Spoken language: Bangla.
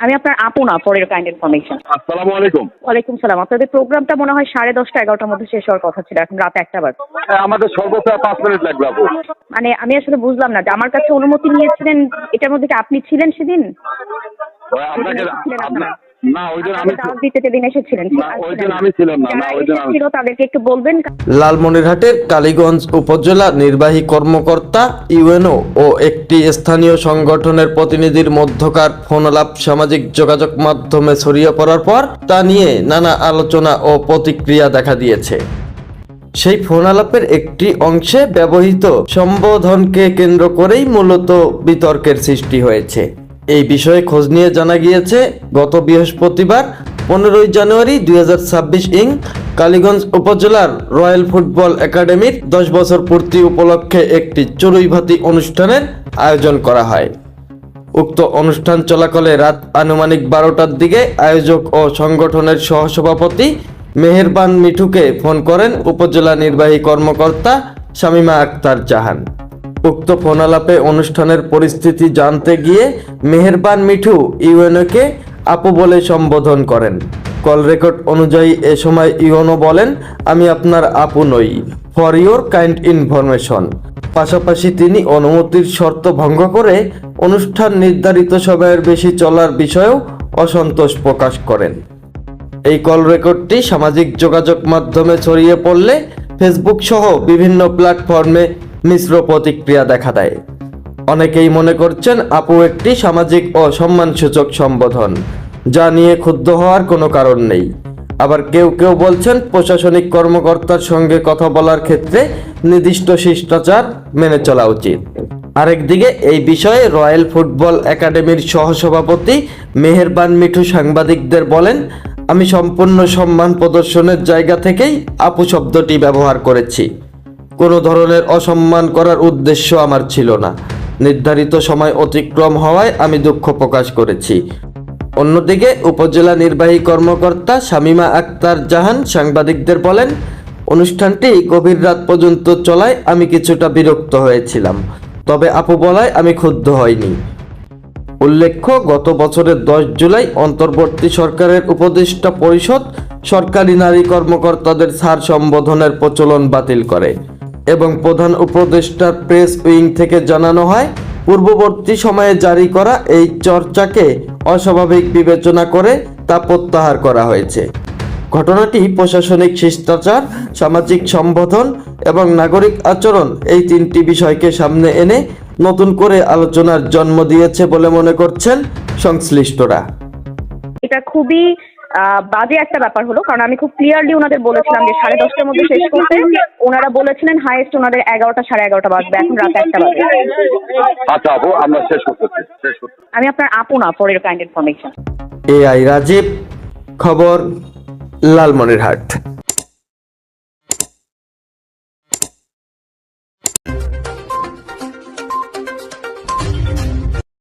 আমি আপনার আপু না ফর ইউর কাইন্ড ইনফরমেশন আসসালামু আলাইকুম। ওয়ালাইকুম সালাম। আপনাদের প্রোগ্রামটা মনে হয় সাড়ে দশটা এগারোটার মধ্যে শেষ হওয়ার কথা ছিল এখন রাত একটা বার হ্যাঁ, আমাদের সর্বোচ্চ পাঁচ মিনিট লাগবে আপু। মানে আমি আসলে বুঝলাম না যে আমার কাছে অনুমতি নিয়েছিলেন এটার মধ্যে কি আপনি ছিলেন সেদিন? ওই আপনাকে না ওই আমি দাওয়াত দিতে যেদিন এসেছিলেন না, ওই আমি ছিলাম না, না, যারা আমি- এসেছিল তাদেরকে একটু বলবেন? লালমনিরহাটের কালীগঞ্জ উপজেলা নির্বাহী কর্মকর্তা ইউএনও ও একটি স্থানীয় সংগঠনের প্রতিনিধির মধ্যকার ফোনালাপ সামাজিক যোগাযোগ মাধ্যমে ছড়িয়ে পড়ার পর তা নিয়ে নানা আলোচনা ও প্রতিক্রিয়া দেখা দিয়েছে। সেই ফোনালাপের একটি অংশে ব্যবহৃত সম্বোধনকে কেন্দ্র করেই মূলত বিতর্কের সৃষ্টি হয়েছে। এই বিষয়ে খোঁজ নিয়ে জানা গিয়েছে, গত বৃহস্পতিবার পনেরোই জানুয়ারি দুই হাজার ছাব্বিশ ইং কালীগঞ্জ উপজেলার রয়্যাল ফুটবল একাডেমির দশ বছর পূর্তি উপলক্ষে একটি চড়ুইভাতি অনুষ্ঠানের আয়োজন করা হয়। উক্ত অনুষ্ঠান চলাকালে রাত আনুমানিক বারোটার দিকে আয়োজক ও সংগঠনের সহসভাপতি মেহেরবান মিঠুকে ফোন করেন উপজেলা নির্বাহী কর্মকর্তা শামিমা আক্তার জাহান। উক্ত ফোনালাপে অনুষ্ঠানের পরিস্থিতি জানতে গিয়ে মেহেরবান মিঠু ইউএনওকে আপু বলে সম্বোধন করেন। কল রেকর্ড অনুযায়ী এ সময় ইউএনও বলেন, আমি আপনার আপু নই, ফর ইউর কাইন্ড ইনফরমেশন। পাশাপাশি তিনি অনুমতির শর্ত ভঙ্গ করে অনুষ্ঠান নির্ধারিত সময়ের বেশি চলার বিষয়েও অসন্তোষ প্রকাশ করেন। এই কল রেকর্ডটি সামাজিক যোগাযোগ মাধ্যমে ছড়িয়ে পড়লে ফেসবুক সহ বিভিন্ন প্ল্যাটফর্মে মিশ্র প্রতিক্রিয়া দেখা দেয়। অনেকেই মনে করছেন আপু একটি সামাজিক ও সম্মানসূচক সম্বোধন, যা নিয়ে ক্ষুব্ধ হওয়ার কোনো কারণ নেই। আবার কেউ কেউ বলছেন প্রশাসনিক কর্মকর্তার সঙ্গে কথা বলার ক্ষেত্রে নির্দিষ্ট শিষ্টাচার মেনে চলা উচিত। আরেকদিকে এই বিষয়ে রয়্যাল ফুটবল একাডেমির সহসভাপতি মেহেরবান মিঠু সাংবাদিকদের বলেন, আমি সম্পূর্ণ সম্মান প্রদর্শনের জায়গা থেকেই আপু শব্দটি ব্যবহার করেছি। কোনো ধরনের অসম্মান করার উদ্দেশ্য আমার ছিল না। নির্ধারিত সময় অতিক্রম হওয়ায় আমি দুঃখ প্রকাশ করেছি। অন্যদিকে উপজেলা নির্বাহী কর্মকর্তা শামিমা আক্তার জাহান সাংবাদিকদের বলেন, অনুষ্ঠানটি গভীর রাত পর্যন্ত চলায় আমি কিছুটা বিরক্ত হয়েছিলাম। তবে আপু বলায় আমি ক্ষুব্ধ হইনি। উল্লেখ্য, গত বছরের দশ জুলাই অন্তর্বর্তী সরকারের উপদেষ্টা পরিষদ সরকারি নারী কর্মকর্তাদের সার সম্বোধনের প্রচলন বাতিল করে। এবং প্রধান উপদেষ্টার প্রেস উইং থেকে জানানো হয়, পূর্ববর্তী সময়ে জারি করা এই চর্চাকে অস্বাভাবিক বিবেচনা করে তা প্রত্যাহার করা হয়েছে। ঘটনাটি প্রশাসনিক শিষ্টাচার, সামাজিক সম্বোধন এবং নাগরিক আচরণ এই তিনটি বিষয়কে সামনে এনে নতুন করে আলোচনার জন্ম দিয়েছে বলে মনে করছেন সংশ্লিষ্টরা। এটা খুবই বাজে একটা ব্যাপার হলো কারণ আমি খুব ক্লিয়ারলি ওনাদের বলেছিলাম যে সাড়ে দশটার মধ্যে শেষ করতে। ওনারা বলেছিলেন হাইয়েস্ট ওনাদের এগারোটা সাড়ে এগারোটা বাজবে এখন রাত একটা বাজে আচ্ছা আপু আমরা শেষ করতেছি শেষ করতেছি আমি আপনার আপু না for your kind information AI Rajib খবর লালমনিরহাট।